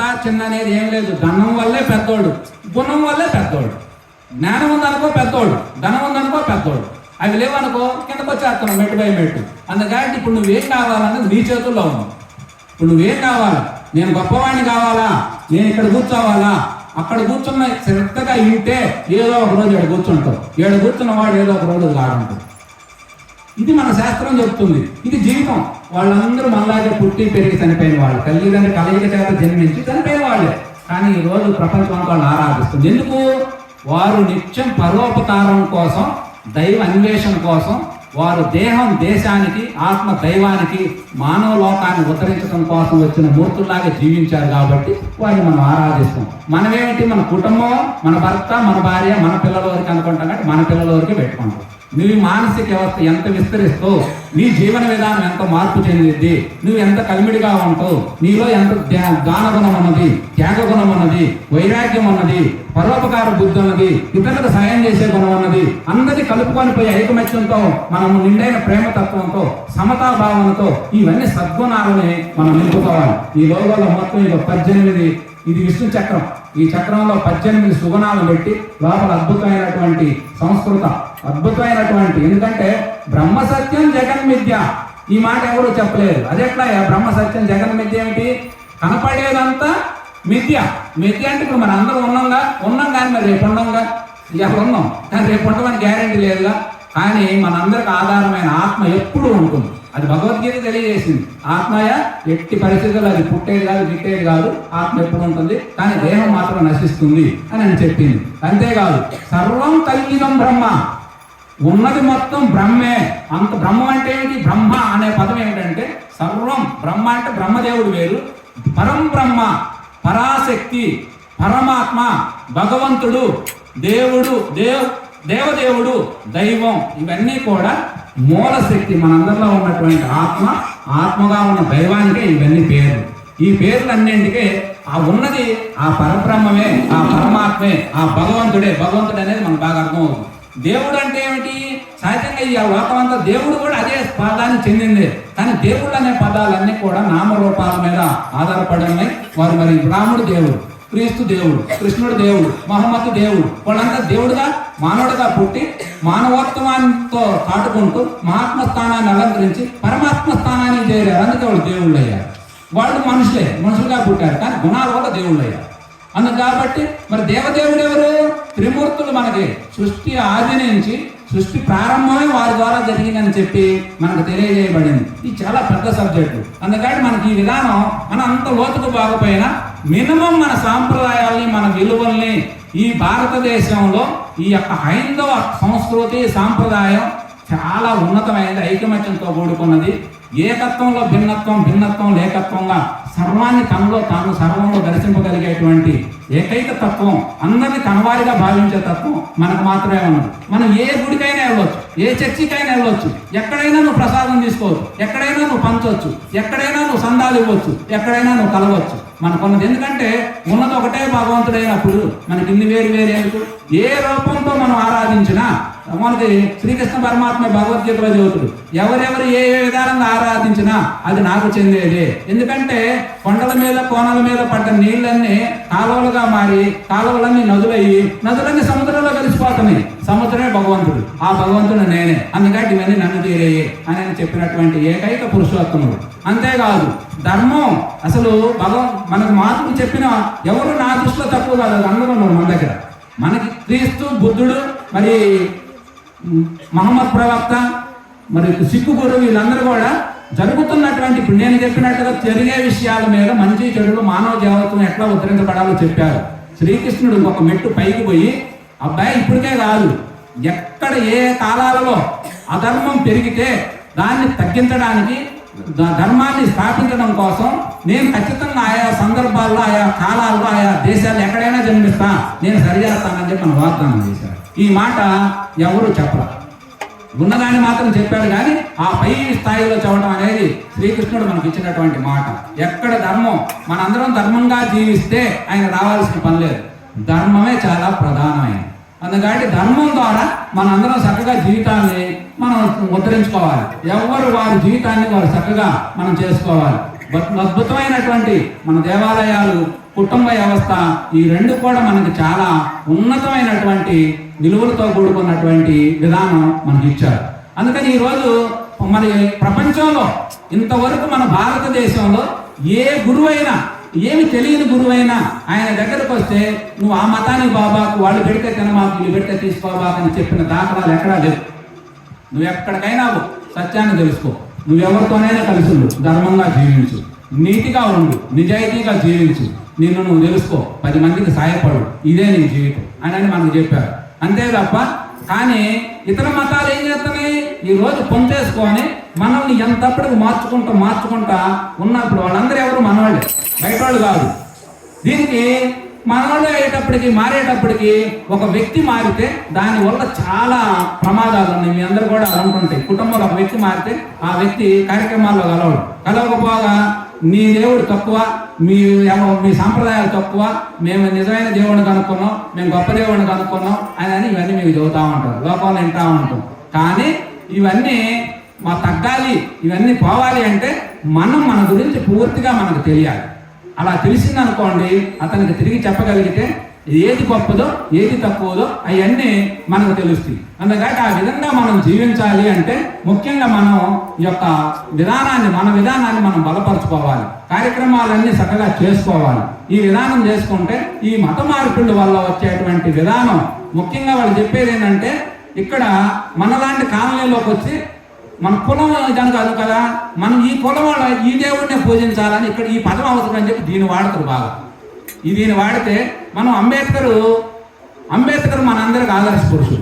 చిన్న అనేది ఏం లేదు. ధనం వల్లే పెద్దోడు. గుణం వల్లే పెద్దోడు. జ్ఞానం ఉందనుకో పెద్దోడు. ధనం ఉందనుకో పెద్దోడు. అవి లేవనుకో కిందకు వచ్చేస్తున్నావు మెట్టు బై మెట్టు. అందుకని ఇప్పుడు నువ్వేం కావాలన్నది నీ చేతుల్లో ఉంది. ఇప్పుడు నువ్వేం కావాలా? నేను గొప్పవాడిని కావాలా? నేను ఇక్కడ కూర్చోవాలా? అక్కడ కూర్చున్న శ్రద్ధగా ఇంటే ఏదో ఒక రోజు ఇక్కడ కూర్చుంటావు. ఏడు కూర్చున్న వాడు ఏదో ఒక రోజు ఆడుంటాడు ఇది మన శాస్త్రం చెప్తుంది. ఇది జీవితం. వాళ్ళందరూ మనలాగే పుట్టి పెరిగి చనిపోయిన వాళ్ళు తల్లిదండ్రులు కలయిక చేత జన్మించి చనిపోయిన వాళ్ళే కానీ ఈ రోజు ప్రపంచం అంతా వాళ్ళు ఆరాధిస్తుంది. ఎందుకు? వారు నిత్యం పరోపకారం కోసం దైవ అన్వేషణ కోసం వారు దేహం దేశానికి ఆత్మ దైవానికి మానవ లోకాన్ని ఉద్ధరించడం కోసం వచ్చిన మూర్తుల్లాగా జీవించారు కాబట్టి వారిని మనం ఆరాధిస్తాం. మనమేమిటి? మన కుటుంబం మన భర్త మన భార్య మన పిల్లల వరకు అనుకుంటాం? కాబట్టి మన పిల్లల వరకు పెట్టుకుంటాం. నీ మానసిక వ్యవస్థ ఎంత విస్తరిస్తూ నీ జీవన విధానం ఎంత మార్పు చెందిద్ది నువ్వు ఎంత కలిమిడిగా ఉంటావు నీలో ఎంత దాన గుణం ఉన్నది త్యాగ గుణం ఉన్నది వైరాగ్యం ఉన్నది పరోపకార బుద్ధి ఉన్నది ఇతరులకు సాయం చేసే గుణం ఉన్నది అందరినీ కలుపుకొని పోయి ఐకమత్యంతో మనము నిండైన ప్రేమతత్వంతో సమతా భావనతో ఇవన్నీ సద్గుణాలని మనం నింపుకోవాలి ఈ లోగోలో మొత్తం ఇది పద్దెనిమిది ఇది విష్ణు చక్రం. ఈ చక్రంలో పద్దెనిమిది సుగుణాలు పెట్టి లోపల అద్భుతమైనటువంటి సంస్కృత. అద్భుతమైనటువంటి. ఎందుకంటే బ్రహ్మ సత్యం జగన్ మిథ్య. ఈ మాట ఎవరు చెప్పలేదు. అదేట్లా బ్రహ్మ సత్యం జగన్ మిథ్య ఏమిటి? కనపడేదంతా మిథ్య. మిథ్య అంటే ఇప్పుడు మన అందరం ఉన్నాంగా? ఉన్నాం కానీ మరి రేపు ఉండంగా ఇక ఉన్నాం. కానీ రేపు ఉండమని గ్యారెంటీ లేదుగా? కానీ మనందరికి ఆధారమైన ఆత్మ ఎప్పుడూ ఉంటుంది. అది భగవద్గీత తెలియజేసింది. ఆత్మయ? ఎట్టి పరిస్థితుల్లో అది పుట్టేది కాదు గిట్టేది కాదు. ఆత్మ ఎప్పుడు ఉంటుంది? కానీ దేహం మాత్రం నశిస్తుంది అని అని చెప్పింది. అంతేకాదు సర్వం కల్విదం బ్రహ్మ. ఉన్నది మొత్తం బ్రహ్మే. అంత బ్రహ్మ అంటే ఏంటి? బ్రహ్మ అనే పదం ఏంటంటే సర్వం. బ్రహ్మ అంటే బ్రహ్మదేవుడు వేరు. పరం బ్రహ్మ పరాశక్తి పరమాత్మ భగవంతుడు దేవుడు దేవ్ దేవదేవుడు దైవం. ఇవన్నీ కూడా మూల శక్తి. మనందరిలో ఉన్నటువంటి ఆత్మ ఆత్మగా ఉన్న దైవానికే ఇవన్నీ పేర్లు. ఈ పేర్లన్నింటికే ఆ ఉన్నది ఆ పరబ్రహ్మమే ఆ పరమాత్మే ఆ భగవంతుడే. భగవంతుడు అనేది మనకు బాగా అర్థమవుతుంది. దేవుడు అంటే ఏమిటి సహజంగా ఈ లోకం అంతా దేవుడు కూడా అదే పదానికి చెందింది. కానీ దేవుడు అనే పదాలన్నీ కూడా నామరూపాల మీద ఆధారపడి ఉన్నాయి. వారు మరి రాముడు దేవుడు క్రీస్తు దేవుడు కృష్ణుడు దేవుడు మహమ్మద్ దేవుడు వాళ్ళంతా దేవుడుగా మానవుడిగా పుట్టి మానవత్వాంతో కాటుకుంటూ మహాత్మ స్థానాన్ని అలంకరించి పరమాత్మ స్థానానికి చేరారు. అందుకే వాళ్ళు దేవుళ్ళు అయ్యారు వాళ్ళు మనుషులే మనుషులుగా పుట్టారు. కానీ గుణాల వల్ల దేవుళ్ళు అయ్యారు అందుకు కాబట్టి మరి దేవదేవుడు ఎవరు? త్రిమూర్తులు మనకి సృష్టి ఆది నుంచి సృష్టి ప్రారంభమే వారి ద్వారా జరిగిందని చెప్పి మనకు తెలియజేయబడింది. ఇది చాలా పెద్ద సబ్జెక్టు. అందుకని మనకి ఈ విధానం మన అంత లోతుకు బాగపోయినా మినిమం మన సాంప్రదాయాల్ని మన విలువల్ని ఈ భారతదేశంలో ఈ యొక్క హైందవ సంస్కృతి సాంప్రదాయం చాలా ఉన్నతమైనది ఐకమత్యంతో కూడుకున్నది. ఏకత్వంలో భిన్నత్వం భిన్నత్వం ఏకత్వంగా సర్వాన్ని తనలో తాను సర్వంలో దర్శింపగలిగేటువంటి ఏకైక తత్వం అందరినీ తనవారిగా భావించే తత్వం మనకు మాత్రమే ఉన్నది. మనం ఏ గుడికైనా వెళ్ళొచ్చు ఏ చర్చికైనా వెళ్ళొచ్చు ఎక్కడైనా నువ్వు ప్రసాదం తీసుకోవచ్చు ఎక్కడైనా నువ్వు పంచవచ్చు ఎక్కడైనా నువ్వు సందాలు ఇవ్వచ్చు ఎక్కడైనా నువ్వు కలవచ్చు. మనకున్నది ఎందుకంటే ఉన్నది ఒకటే భగవంతుడైనప్పుడు మనకి ఇన్ని వేరు వేరు ఏ రూపంతో మనం ఆరాధించినా మనకి శ్రీకృష్ణ పరమాత్మ భగవద్గీతలో చదువుతుడు. ఎవరెవరు ఏ ఏ విధానంగా ఆరాధించినా అది నాకు చెందేది. ఎందుకంటే కొండల మీద కోనల మీద పడ్డ నీళ్ళన్నీ కాలువలుగా మారి కాలువలన్నీ నదులయ్యి నదులన్నీ సముద్రంలో కలిసిపోతున్నాయి. సముద్రమే భగవంతుడు. ఆ భగవంతుడు నేనే. అందుకని ఇవన్నీ నన్ను తీరేయి అని చెప్పినటువంటి ఏకైక పురుషోత్తముడు. అంతేకాదు ధర్మం అసలు భగవ మనకు మార్పు చెప్పిన ఎవరు నా దృష్టిలో తక్కువ కాదు. అందరూ మన దగ్గర. మనకి క్రీస్తు బుద్ధుడు మరి మహమ్మద్ ప్రవక్త మరి సిక్కు గురువు వీళ్ళందరూ కూడా జరుగుతున్నటువంటి ఇప్పుడు నేను చెప్పినట్టుగా జరిగే విషయాల మీద మంచి చెడులు మానవ జాగ్రత్తలు ఎట్లా ఉద్ధరించబడాలో చెప్పారు. శ్రీకృష్ణుడు ఒక మెట్టు పైకి పోయి అబ్బాయి ఇప్పటికే కాదు. ఎక్కడ ఏ కాలాలలో అధర్మం పెరిగితే దాన్ని తగ్గించడానికి ధర్మాన్ని స్థాపించడం కోసం నేను ఖచ్చితంగా ఆయా సందర్భాల్లో ఆయా కాలాల్లో ఆయా దేశాలు ఎక్కడైనా జన్మిస్తా. నేను సరిచేస్తానని చెప్పి మన వాగ్దానం చేశారు. ఈ మాట ఎవరు చెప్పరు? ఉన్నదాన్ని మాత్రం చెప్పాడు కానీ ఆ పై స్థాయిలో చెప్పడం అనేది శ్రీకృష్ణుడు మనకి ఇచ్చినటువంటి మాట. ఎక్కడ ధర్మం? మనందరం ధర్మంగా జీవిస్తే ఆయన రావాల్సిన పని లేదు. ధర్మమే చాలా ప్రధానమైనది. అందుకని ధర్మం ద్వారా మనందరం చక్కగా జీవితాన్ని మనం ముద్రించుకోవాలి. ఎవరు వారి జీవితాన్ని వారు చక్కగా మనం చేసుకోవాలి? అద్భుతమైనటువంటి మన దేవాలయాలు కుటుంబ వ్యవస్థ ఈ రెండు కూడా మనకి చాలా ఉన్నతమైనటువంటి విలువలతో కూడుకున్నటువంటి విధానం మనకి ఇచ్చారు. అందుకని ఈరోజు మరి ప్రపంచంలో ఇంతవరకు మన భారతదేశంలో ఏ గురువైనా ఏమి తెలియని గురువైనా ఆయన దగ్గరకు వస్తే నువ్వు ఆ మతానికి బాబాకు వాళ్ళు పెడితే తినమాకు వీళ్ళు పెడితే తీసుకోబాకు అని చెప్పిన దాఖలాలు ఎక్కడా లేవు. నువ్వు ఎక్కడికైనా సత్యాన్ని తెలుసుకో. నువ్వెవరితోనైనా కలిసి ఉండు ధర్మంగా జీవించు. నీతిగా ఉండు నిజాయితీగా జీవించు. నిన్ను నువ్వు తెలుసుకో పది మందికి సాయపడు ఇదే నీ జీవితం అని అని మనకు చెప్పారు. అంతే తప్ప కానీ ఇతర మతాలు ఏం చేస్తున్నాయి ఈ రోజు పొందేసుకొని మనల్ని ఎంతప్పటికి మార్చుకుంటా మార్చుకుంటా ఉన్నప్పుడు వాళ్ళందరూ ఎవరు మనవాళ్ళే? బయట వాళ్ళు కాదు. దీనికి మనవాళ్ళు అయ్యేటప్పటికి మారేటప్పటికి ఒక వ్యక్తి మారితే దాని వల్ల చాలా ప్రమాదాలు ఉన్నాయి. మీ అందరు కూడా అనుకుంటాయి కుటుంబంలో ఒక వ్యక్తి మారితే ఆ వ్యక్తి కార్యక్రమాల్లో కలవడు. కలవకపోగా నీ దేవుడు తక్కువ మీ మీ సాంప్రదాయాలు తక్కువ మేము నిజమైన దేవుడిని కనుక్కున్నాం మేము గొప్ప దేవుడిని కనుక్కున్నాం అని అని ఇవన్నీ మీకు చెబుతా ఉంటారు. లోపల వింటా ఉంటాం. కానీ ఇవన్నీ మా తగ్గాలి ఇవన్నీ పోవాలి అంటే మనం మన గురించి పూర్తిగా మనకు తెలియాలి. అలా తెలిసిందనుకోండి అతనికి తిరిగి చెప్పగలిగితే ఏది గొప్పదో ఏది తక్కువదో అవన్నీ మనకు తెలుస్తాయి. అందుకని ఆ విధంగా మనం జీవించాలి అంటే ముఖ్యంగా మనం ఈ యొక్క విధానాన్ని మన విధానాన్ని మనం బలపరచుకోవాలి. కార్యక్రమాలన్నీ చక్కగా చేసుకోవాలి. ఈ విధానం చేసుకుంటే ఈ మత మార్పుల వల్ల వచ్చేటువంటి విధానం ముఖ్యంగా వాళ్ళు చెప్పేది ఏంటంటే ఇక్కడ మనలాంటి కాలనీలోకి వచ్చి మన కులం ఇదని కాదు కదా మనం ఈ కులం వాళ్ళ ఈ దేవుడినే పూజించాలని ఇక్కడ ఈ పదం అవసరం అని చెప్పి దీన్ని వాడతారు బాగా. ఈ దీన్ని వాడితే మనం అంబేద్కర్ అంబేద్కర్ మనందరికి ఆదర్శ పురుషుడు.